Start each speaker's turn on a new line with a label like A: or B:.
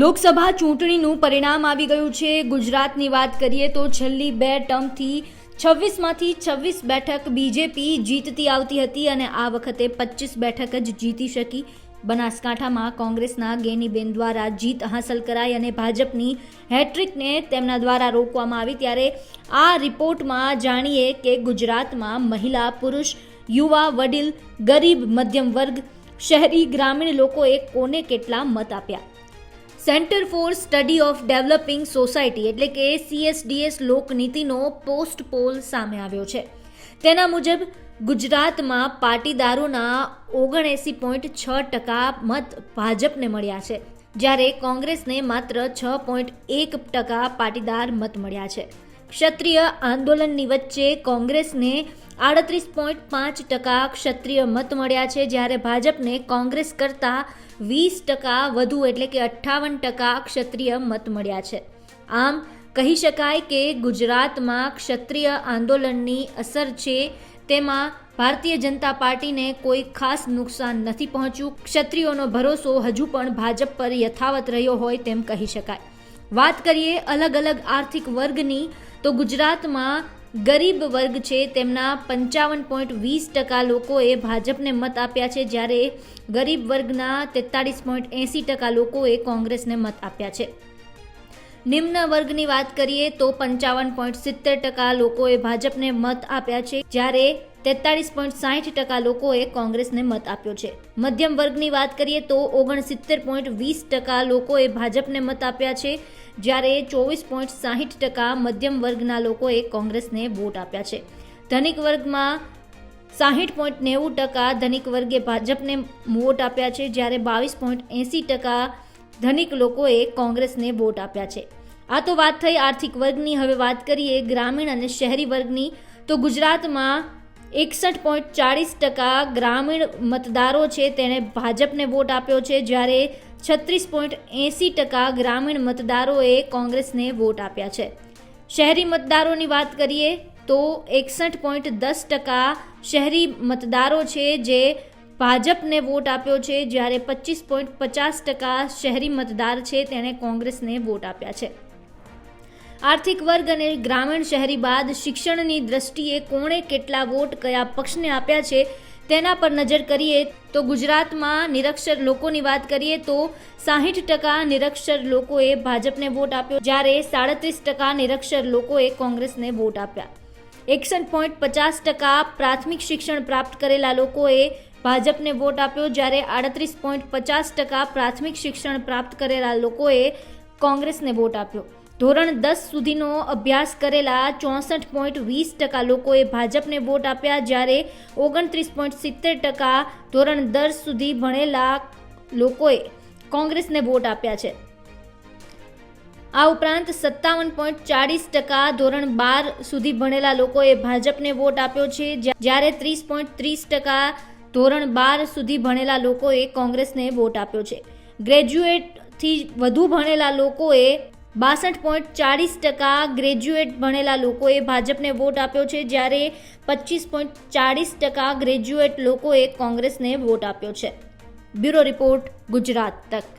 A: લોકસભા ચૂંટણીનું પરિણામ આવી ગયું છે. ગુજરાતની વાત કરીએ તો છેલ્લી બે ટર્મથી છવ્વીસમાંથી છવ્વીસ બેઠક બીજેપી જીતતી આવતી હતી અને આ વખતે પચીસ બેઠક જ જીતી શકી. બનાસકાંઠામાં કોંગ્રેસના ગેનીબેન દ્વારા જીત હાંસલ કરાઈ અને ભાજપની હેટ્રિકને તેમના દ્વારા રોકવામાં આવી. ત્યારે આ રિપોર્ટમાં જાણીએ કે ગુજરાતમાં મહિલા, પુરુષ, યુવા, વડીલ, ગરીબ, મધ્યમ વર્ગ, શહેરી, ગ્રામીણ લોકોએ કોને કેટલા મત આપ્યા? Centre for study of developing society એટલે કે સીએસડીએસ લોકનીતિનો પોસ્ટ પોલ સામે આવ્યો છે. તેના મુજબ, ગુજરાતમાં પાટીદારોના ઓગણએંસી પોઈન્ટ છ ટકા મત ભાજપને મળ્યા છે, જ્યારે કોંગ્રેસને માત્ર છ પોઈન્ટ એક ટકા પાટીદાર મત મળ્યા છે. ક્ષત્રિય આંદોલનની વચ્ચે કોંગ્રેસને આડત્રીસ પોઈન્ટ પાંચ ટકા ક્ષત્રિય મત મળ્યા છે, જ્યારે ભાજપને કોંગ્રેસ કરતાં વીસ ટકા વધુ એટલે કે અઠ્ઠાવન ટકા ક્ષત્રિય મત મળ્યા છે. આમ, કહી શકાય કે ગુજરાતમાં ક્ષત્રિય આંદોલનની અસર છે, તેમાં ભારતીય જનતા પાર્ટીને કોઈ ખાસ નુકસાન નથી પહોંચ્યું. ક્ષત્રિયોનો ભરોસો હજુ પણ ભાજપ પર યથાવત રહ્યો હોય તેમ કહી શકાય. વાત કરીએ અલગ અલગ આર્થિક વર્ગની તો ગુજરાતમાં ગરીબ વર્ગ છે, તેમના પંચાવન પોઈન્ટ વીસ ટકા લોકોએ ભાજપને મત આપ્યા છે, જ્યારે ગરીબ વર્ગના તેતાળીસ પોઈન્ટ એંસી ટકા લોકોએ કોંગ્રેસને મત આપ્યા છે. નિમ્ન વર્ગની વાત કરીએ તો પંચાવન પોઈન્ટ સિત્તેર ટકા લોકોએ ભાજપને મત આપ્યા છે, જ્યારે તેતાળીસ પોઈન્ટ સાહીઠ ટકા લોકોએ કોંગ્રેસને મત આપ્યો છે. મધ્યમ વર્ગની વાત કરીએ તો ઓગણસિત્તેર પોઈન્ટ વીસ ટકા લોકોએ ભાજપને મત આપ્યા છે, જ્યારે ચોવીસ પોઈન્ટ સાહીઠ ટકા મધ્યમ વર્ગના લોકોએ કોંગ્રેસને વોટ આપ્યા છે. ધનિક વર્ગમાં સાહીઠ પોઈન્ટ નેવું ટકા ધનિક વર્ગે ભાજપને વોટ આપ્યા છે, જ્યારે બાવીસ પોઈન્ટ એંસી ટકા ધનિક લોકોએ કોંગ્રેસને વોટ આપ્યા છે. આ તો વાત થઈ આર્થિક વર્ગની. હવે વાત કરીએ ગ્રામીણ અને શહેરી વર્ગની. તો ગુજરાતમાં એકસઠ પોઈન્ટ ચાળીસ ટકા ગ્રામીણ મતદારો છે તેણે ભાજપને વોટ આપ્યો છે જ્યારે છત્રીસ પોઈન્ટ એંસી ટકા ગ્રામીણ મતદારોએ કોંગ્રેસને વોટ આપ્યા છે. શહેરી મતદારોની વાત કરીએ તો એકસઠ પોઈન્ટ દસ ટકા શહેરી મતદારો છે જે ભાજપને વોટ આપ્યો છે જ્યારે પચીસ પોઈન્ટ પચાસ ટકા શહેરી મતદાર છે તેણે કોંગ્રેસને વોટ આપ્યા છે. આર્થિક વર્ગ અને ગ્રામીણ શહેરી બાદ શિક્ષણની દ્રષ્ટિએ કોણે કેટલા વોટ કયા પક્ષને આપ્યા છે તેના પર નજર કરીએ તો ગુજરાતમાં નિરક્ષર લોકોની વાત કરીએ તો સાહીઠ ટકા નિરક્ષર લોકોએ ભાજપને વોટ આપ્યો, જ્યારે સાડત્રીસ ટકા નિરક્ષર લોકોએ કોંગ્રેસને વોટ આપ્યા. એકસઠ પોઈન્ટ પચાસ ટકા પ્રાથમિક શિક્ષણ પ્રાપ્ત કરેલા લોકોએ ભાજપને વોટ આપ્યો, જ્યારે આડત્રીસ પોઈન્ટ પચાસ ટકા પ્રાથમિક શિક્ષણ પ્રાપ્ત કરેલા લોકોએ કોંગ્રેસને વોટ આપ્યો. ધોરણ દસ સુધીનો અભ્યાસ કરેલા ચોસઠ પોઈન્ટ વીસ ટકા લોકોએ ભાજપને વોટ આપ્યા જ્યારે ઓગણત્રીસ પોઈન્ટ સિત્તેર ટકા ધોરણ દસ સુધી ભણેલા લોકોએ કોંગ્રેસને વોટ આપ્યા છે. આ ઉપરાંત સત્તાવન પોઈન્ટ ચાળીસ ટકા ધોરણ બાર સુધી ભણેલા લોકોએ ભાજપને વોટ આપ્યો છે જ્યારે ત્રીસ પોઈન્ટ ત્રીસ ટકા ધોરણ બાર સુધી ભણેલા લોકોએ કોંગ્રેસને વોટ આપ્યો છે. ગ્રેજ્યુએટથી વધુ ભણેલા લોકોએ બાસઠ પોઈન્ટ ચાળીસ ટકા ગ્રેજ્યુએટ ભણેલા લોકોએ ભાજપને વોટ આપ્યો છે, જ્યારે પચીસ પોઈન્ટ ચાળીસ ટકા ગ્રેજ્યુએટ લોકોએ કોંગ્રેસને વોટ આપ્યો છે. બ્યુરો રિપોર્ટ ગુજરાત તક.